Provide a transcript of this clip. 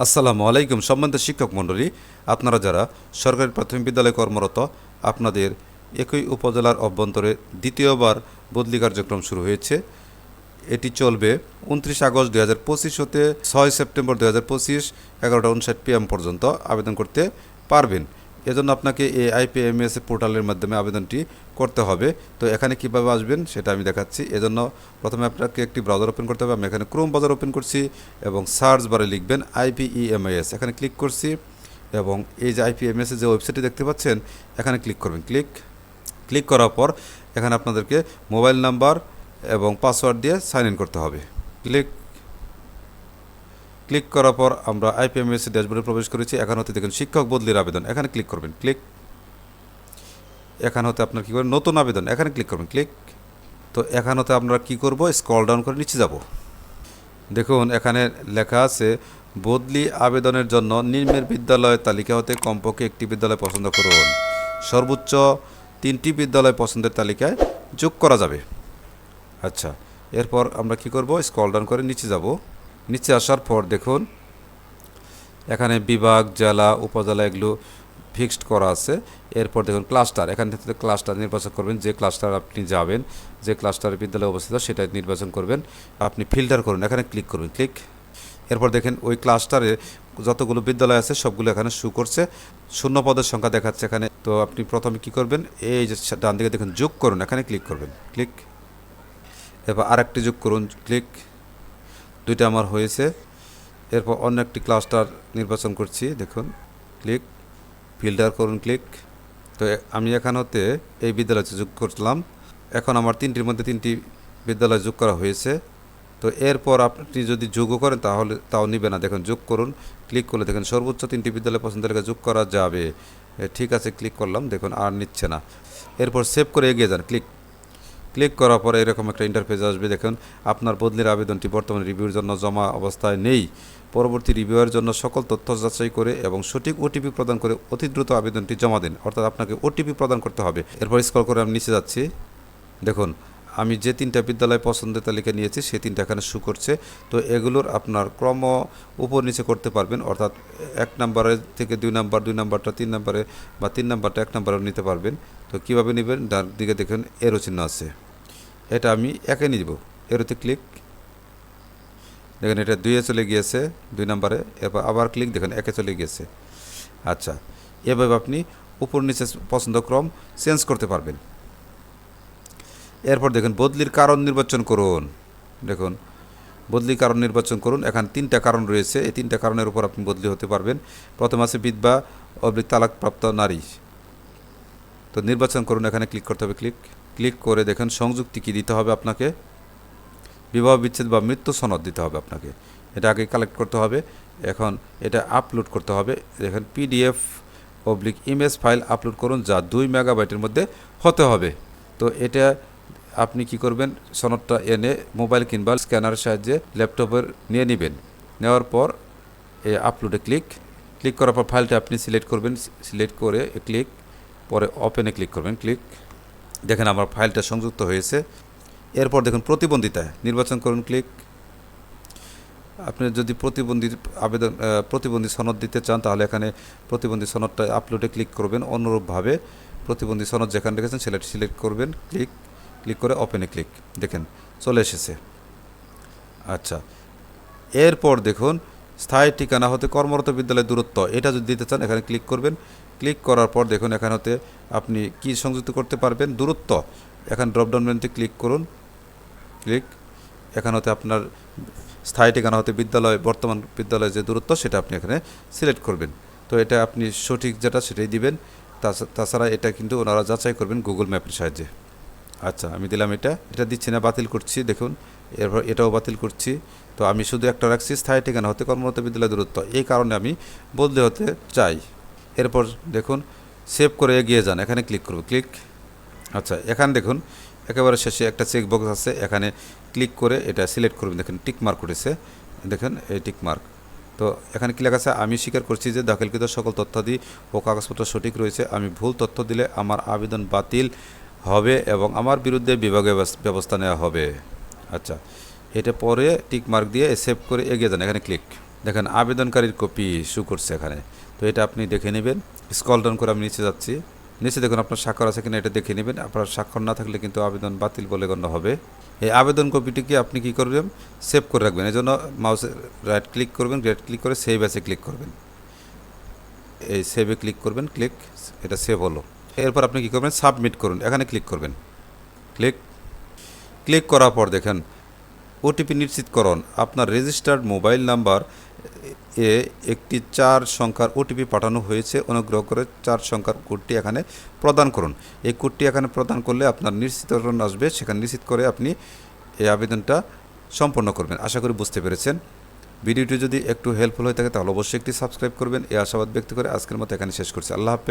আসসালামু আলাইকুম সম্মানিত শিক্ষক মণ্ডলী, আপনারা যারা সরকারি প্রাথমিক বিদ্যালয়ে কর্মরত, আপনাদের একই উপজেলার অভ্যন্তরে দ্বিতীয়বার বদলি কার্যক্রম শুরু হয়েছে। এটি চলবে উনত্রিশ আগস্ট দুই হাজার হতে ছয় সেপ্টেম্বর দু হাজার পঁচিশ এগারোটা উনষাট পর্যন্ত আবেদন করতে পারবেন। এজন্য আপনাকে এই আইপিএমএস পোর্টালের মাধ্যমে আবেদনটি করতে হবে। তো এখানে কীভাবে আসবেন সেটা আমি দেখাচ্ছি। এজন্য প্রথমে আপনাকে একটি ব্রাউজার ওপেন করতে হবে। আমি এখানে ক্রোম ব্রাউজার ওপেন করছি এবং সার্চ বারে লিখবেন আইপিইএমআইএস এখানে ক্লিক করছি এবং এই যে আইপিএমএস যে ওয়েবসাইটটি দেখতে পাচ্ছেন, এখানে ক্লিক করবেন। ক্লিক ক্লিক করার পর এখানে আপনাদেরকে মোবাইল নাম্বার এবং পাসওয়ার্ড দিয়ে সাইন ইন করতে হবে। ক্লিক ক্লিক করার পর আমরা আইপিএমএস ড্যাশবোর্ডে প্রবেশ করেছি। এখান হতে দেখুন, শিক্ষক বদলির আবেদন। এখানে ক্লিক করবেন, ক্লিক। এখান হতে আপনার কী করবেন নতুন আবেদন। এখানে ক্লিক করবেন, ক্লিক। তো এখান হতে আমরা কী করব? স্ক্রল ডাউন করে নিচে যাব। দেখুন, এখানে লেখা আছে, বদলি আবেদনের জন্য নিম্নের বিদ্যালয় তালিকা হতে কমপক্ষে একটি বিদ্যালয় পছন্দ করুন। সর্বোচ্চ তিনটি বিদ্যালয় পছন্দের তালিকায় যোগ করা যাবে। আচ্ছা এরপর আমরা কি করব? স্ক্রল ডাউন করে নিচে যাব। নিচে আসার পর দেখুন, এখানে বিভাগ, জেলা, উপজেলা এগুলো ফিক্সড করা আছে। এরপর দেখুন ক্লাস্টার এখান থেকে ক্লাস্টার নির্বাচন করবেন, যে ক্লাস্টার আপনি যাবেন, যে ক্লাস্টার বিদ্যালয়ে অবস্থিত সেটা নির্বাচন করবেন, আপনি ফিল্টার করুন, এখানে ক্লিক করুন ক্লিক এরপর দেখেন ওই ক্লাস্টারে যতগুলো বিদ্যালয় আছে সবগুলো এখানে শু করছে, শূন্য পদের সংখ্যা দেখাচ্ছে এখানে। তো আপনি প্রথমে কি করবেন, এই যে ডান দিকে দেখুন যোগ করুন, এখানে ক্লিক করবেন ক্লিক এরপর আরেকটি যোগ করুন ক্লিক দুইটা আমার হয়েছে। এরপর অন্য একটি ক্লাস্টার নির্বাচন করছি, দেখুন, ক্লিক, ফিল্টার করুন, ক্লিক। তো আমি এখান হতে এই বিদ্যালয়তে যোগ করলাম। এখন আমার তিনটির মধ্যে তিনটি বিদ্যালয় যোগ করা হয়েছে। তো এরপর আপনি যদি যোগও করেন তাহলে তাও নিবে না। দেখুন, যোগ করুন, ক্লিক করলে দেখুন সর্বোচ্চ তিনটি বিদ্যালয় পছন্দের লেখা যোগ করা যাবে। ঠিক আছে, ক্লিক করলাম, দেখুন আর নিচ্ছে না। এরপর সেভ করে এগিয়ে যান, ক্লিক। ক্লিক করার পরে এরকম একটা ইন্টারফেস আসবে, দেখুন। আপনার বদলির আবেদনটি বর্তমানে রিভিউর জন্য জমা অবস্থায় নেই। পরবর্তী রিভিউয়ের জন্য সকল তথ্য যাচাই করে এবং সঠিক ওটিপি প্রদান করে অতি দ্রুত আবেদনটি জমা দিন। অর্থাৎ আপনাকে ওটিপি প্রদান করতে হবে। এরপর স্কল করে আমি নিচে যাচ্ছি। দেখুন আমি যে তিনটা বিদ্যালয় পছন্দের তালিকা নিয়েছি, সেই তিনটা এখানে শু করছে। তো এগুলোর আপনার ক্রম উপর নিচে করতে পারবেন, অর্থাৎ এক নম্বরের থেকে দুই নাম্বার, দুই নাম্বারটা তিন নাম্বারে বা তিন নাম্বারটা এক নম্বরে নিতে পারবেন। তো কীভাবে নেবেন? ডান দিকে দেখুন, এরো চিহ্ন আছে। এটা আমি একে নিব। এরোতে ক্লিক। দেখেন, এটা দুইয়ে চলে গিয়েছে, দুই নাম্বারে। এরপর আবার ক্লিক, দেখেন, একে চলে গিয়েছে। আচ্ছা এভাবে আপনি উপর নিচে পছন্দ ক্রম চেঞ্জ করতে পারবেন। এরপর দেখুন, বদলির কারণ নির্বাচন করুন। দেখুন বদলি কারণ নির্বাচন করুন। এখানে তিনটা কারণ রয়েছে। এই তিনটা কারণের উপর আপনি বদলি হতে পারবেন। প্রথম আছে বিধবা, অবলিক তালাকপ্রাপ্ত নারী। তো নির্বাচন করুন, এখানে ক্লিক করতে হবে ক্লিক ক্লিক করে দেখেন, সংযুক্তি কী দিতে হবে আপনাকে? বিবাহ বিচ্ছেদ বা মৃত্যু সনদ দিতে হবে আপনাকে। এটা আগে কালেক্ট করতে হবে। এখন এটা আপলোড করতে হবে। দেখেন PDF oblique image file upload করুন, যা দুই মেগাবাইটের মধ্যে হতে হবে। তো এটা আপনি কি করবেন? সনদটা এনে মোবাইল কিংবা স্ক্যানারের সাহায্যে ল্যাপটপের নিয়ে নেবেন। নেওয়ার পর এ আপলোডে ক্লিক ক্লিক করার পর ফাইলটা আপনি সিলেক্ট করবেন। সিলেক্ট করে ক্লিক পরে ওপেনে ক্লিক করবেন। ক্লিক দেখেন আমার ফাইলটা সংযুক্ত হয়েছে। এরপর দেখুন প্রতিবন্ধিতা। নির্বাচন করুন ক্লিক আপনি যদি প্রতিবন্ধী আবেদন প্রতিবন্ধী সনদ দিতে চান, তাহলে এখানে প্রতিবন্ধী সনদটা আপলোডে ক্লিক করবেন। অনুরূপভাবে প্রতিবন্ধী সনদ যেখানে রেখেছেন সিলেক্ট সিলেক্ট করবেন। ক্লিক ক্লিক করে ওপেনে ক্লিক দেখেন, চলে এসেছে। আচ্ছা এরপর দেখুন, স্থায়ী ঠিকানা হতে কর্মরত বিদ্যালয়ের দূরত্ব। এটা যদি দিতে চান, এখানে ক্লিক করবেন। ক্লিক করার পর দেখুন, এখানে হতে আপনি কি সংযুক্ত করতে পারবেন? দূরত্ব। এখানে ড্রপডাউন মেনুতে ক্লিক করুন। ক্লিক এখানে হতে আপনার স্থায়ী ঠিকানা হতে বিদ্যালয়, বর্তমান বিদ্যালয়ের যে দূরত্ব, সেটা আপনি এখানে সিলেক্ট করবেন। তো এটা আপনি সঠিক যেটা, সেটাই দিবেন। তাছা- তাছাড়া এটা কিন্তু ওনারা যাচাই করবেন গুগল ম্যাপের সাহায্যে। আচ্ছা আমি দিলাম এটা। এটা দিচ্ছি না, বাতিল করছি, দেখুন। এরপর এটাও বাতিল করছি। তো আমি শুধু একটা রাখছি, স্থায়ী ঠিকানা হতে কর্মরত বিদ্যালয় দূরত্ব। এই কারণে আমি বদলে হতে চাই। এরপর দেখুন, সেভ করে এগিয়ে যান। এখানে ক্লিক করব, ক্লিক। আচ্ছা এখানে দেখুন, একেবারে শেষে একটা চেক বক্স আছে। এখানে ক্লিক করে এটা সিলেক্ট করবেন দেখেন, টিক মার্ক উঠেছে। দেখেন, এই টিক মার্ক। তো এখানে কি লেখা আছে? আমি স্বীকার করছি যে দাখিলকৃত সকল তথ্য তথ্যাদি ও কাগজপত্র সঠিক রয়েছে। আমি ভুল তথ্য দিলে আমার আবেদন বাতিল হবে এবং আমার বিরুদ্ধে ব্যবস- ব্যবস্থা নেওয়া হবে। আচ্ছা এটা পরে টিক মার্ক দিয়ে সেভ করে এগিয়ে যান। এখানে ক্লিক দেখেন, আবেদনকারীর কপি শু করছে এখানে। তো এটা আপনি দেখে নেবেন। স্কল ডাউন করে আমি নিচে যাচ্ছি। নিচে দেখুন, আপনার স্বাক্ষর আছে কিনা এটা দেখে নেবেন। আপনার স্বাক্ষর না থাকলে কিন্তু আবেদন বাতিল বলে গণ্য হবে। এই আবেদন কপিটিকে আপনি কি করবেন? সেভ করে রাখবেন। এই জন্য মাউসে রাইট ক্লিক করবেন। রাইট ক্লিক করে সেভ আছে ক্লিক করবেন। এই সেভে ক্লিক করবেন। ক্লিক এটা সেভ হলো। এরপর আপনি কী করবেন? সাবমিট করুন। এখানে ক্লিক করবেন। ক্লিক ক্লিক করার পর দেখেন ওটিপি নিশ্চিতকরণ আপনার রেজিস্টার্ড মোবাইল নাম্বার এ একটি চার সংখ্যার ওটিপি পাঠানো হয়েছে। অনুগ্রহ করে চার সংখ্যার কোডটি এখানে প্রদান করুন। এই কোডটি এখানে প্রদান করলে আপনার নিশ্চিতকরণ আসবে। সেখানে নিশ্চিত করে আপনি এই আবেদনটা সম্পন্ন করবেন। আশা করি বুঝতে পেরেছেন। ভিডিওটি যদি একটু হেল্পফুল হয়ে থাকে, তাহলে অবশ্যই একটি সাবস্ক্রাইব করবেন। এই আশাবাদ ব্যক্ত করে আজকের মতো এখানে শেষ করছি। আল্লাহ হাফেজ।